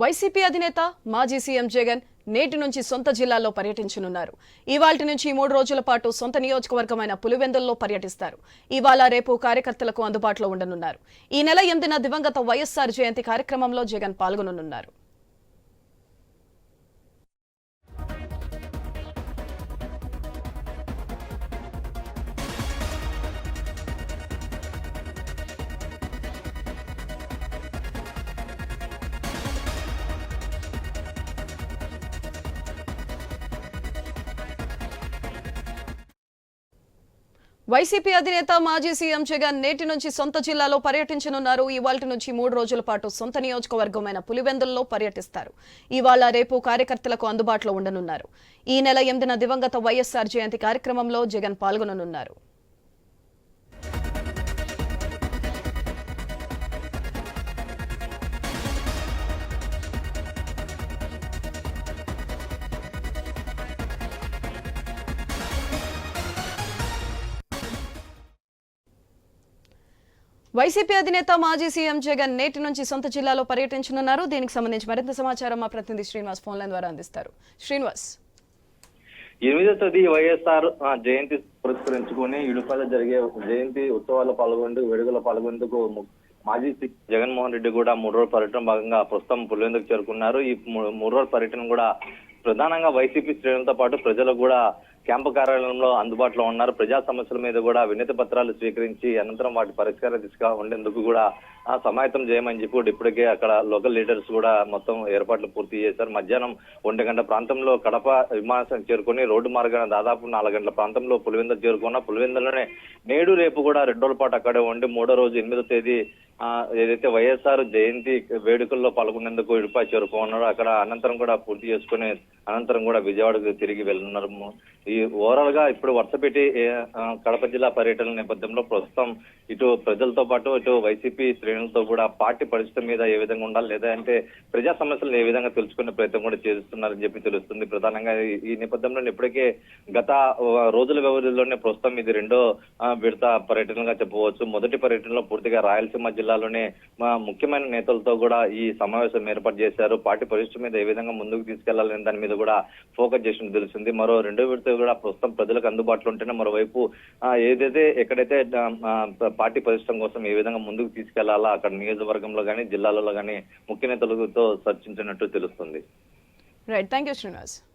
YCP అధినేత మాజీ CM Jagan నేటి నుంచి సొంత జిల్లాలో పర్యటించనున్నారు. ఇవాళ నుంచి మూడు రోజుల పాటు సొంత నియోజకవర్గమైన పులివెందుల్లో పర్యటిస్తారు. ఇవాళ రేపు కార్యకర్తలకు అందుబాటులో ఉండనున్నారు. ఈ నెల ఎనిమిదిన దివంగత వైఎస్సార్ జయంతి కార్యక్రమంలో జగన్ పాల్గొననున్నారు. వైసీపీ అధినేత మాజీ సీఎం జగన్ నేటి నుంచి సొంత జిల్లాలో పర్యటించనున్నారు. ఇవాళ నుంచి మూడు రోజుల పాటు సొంత నియోజకవర్గమైన పులివెందుల్లో పర్యటిస్తారు. ఇవాళ రేపు కార్యకర్తలకు అందుబాటులో ఉండనున్నారు. ఈ నెల ఎనిమిదిన దివంగత వైఎస్సార్ జయంతి కార్యక్రమంలో జగన్ పాల్గొననున్నారు. వైసీపీ అధినేత మాజీ సీఎం జగన్ నేటి నుంచి సొంత జిల్లాలో పర్యటించనున్నారు. దీనికి సంబంధించి మరింత సమాచారం మా ప్రతినిధి శ్రీనివాస్ ఫోన్ లైన్ ద్వారా అందిస్తారు. శ్రీనివాస్. ఎనిమిదో తేదీ వైఎస్ఆర్ జయంతి పురస్కరించుకుని ఇడుపల జరిగే జయంతి ఉత్సవాల్లో పాల్గొంటూ వేడుకలో పాల్గొనేందుకు మాజీ సీ జగన్మోహన్ రెడ్డి కూడా మూడు రోజుల పర్యటన భాగంగా ప్రస్తుతం పులివెందుకు చేరుకున్నారు. ఈ మూడు రోజుల పర్యటన కూడా ప్రధానంగా వైసీపీ శ్రేణులతో పాటు ప్రజలకు కూడా క్యాంపు కార్యాలయంలో అందుబాటులో ఉన్నారు. ప్రజా సమస్యల మీద కూడా వినతి పత్రాలు స్వీకరించి అనంతరం వాటి పరిష్కార దిశగా ఉండేందుకు కూడా ఆ, సమాయత్తం చేయమని చెప్పి ఇప్పటికే అక్కడ లోకల్ లీడర్స్ కూడా మొత్తం ఏర్పాట్లు పూర్తి చేశారు. మధ్యాహ్నం ఒంటి గంట ప్రాంతంలో కడప విమానాశ్రయం చేరుకొని రోడ్డు మార్గాన దాదాపు నాలుగు గంటల ప్రాంతంలో పులివెందులు చేరుకున్న పులివెందులోనే నేడు రేపు కూడా రెండు రోజుల పాటు అక్కడే ఉండి మూడో రోజు ఎనిమిదో తేదీ ఆ, ఏదైతే వైఎస్ఆర్ జయంతి వేడుకల్లో పాల్గొనేందుకు ఇడుపై చేరుకున్నారో అక్కడ అనంతరం కూడా పూర్తి చేసుకునే అనంతరం కూడా విజయవాడకు తిరిగి వెళ్తున్నారు ఈ ఓవరాల్గా ఇప్పుడు వరుసపెట్టి కడప జిల్లా పర్యటన నేపథ్యంలో ప్రస్తుతం ఇటు ప్రజలతో పాటు ఇటు వైసీపీ శ్రేణులతో కూడా పార్టీ పరిస్థితి మీద ఏ విధంగా ఉండాలి లేదా అంటే ప్రజా సమస్యలను ఏ విధంగా తెలుసుకునే ప్రయత్నం కూడా చేస్తున్నారని చెప్పి తెలుస్తుంది. ప్రధానంగా ఈ- నేపథ్యంలో ఇప్పటికే గత రోజుల వ్యవధిలోనే ప్రస్తుతం ఇది రెండో విడత పర్యటనగా చెప్పవచ్చు. మొదటి పర్యటనలో పూర్తిగా రాయలసీమ జిల్లాలోనే మా ముఖ్యమైన నేతలతో కూడా ఈ సమావేశం ఏర్పాటు చేశారు. పార్టీ పరిస్థితి మీద ఏ విధంగా ముందుకు తీసుకెళ్ళాలనే దాని మీద కూడా ఫోకస్ చేసినట్టు తెలిసింది మరో రెండో విడత కూడా ప్రస్తుతం ప్రజలకు అందుబాటులో ఉంటేనే మరోవైపు ఏదైతే ఎక్కడైతే పార్టీ పరిశ్రమ కోసం ఏ విధంగా ముందుకు తీసుకెళ్ళాలా అక్కడ నియోజకవర్గంలో కానీ జిల్లాలలో కానీ ముఖ్య నేతలతో చర్చించినట్టు తెలుస్తుంది. Right thank you Srinivas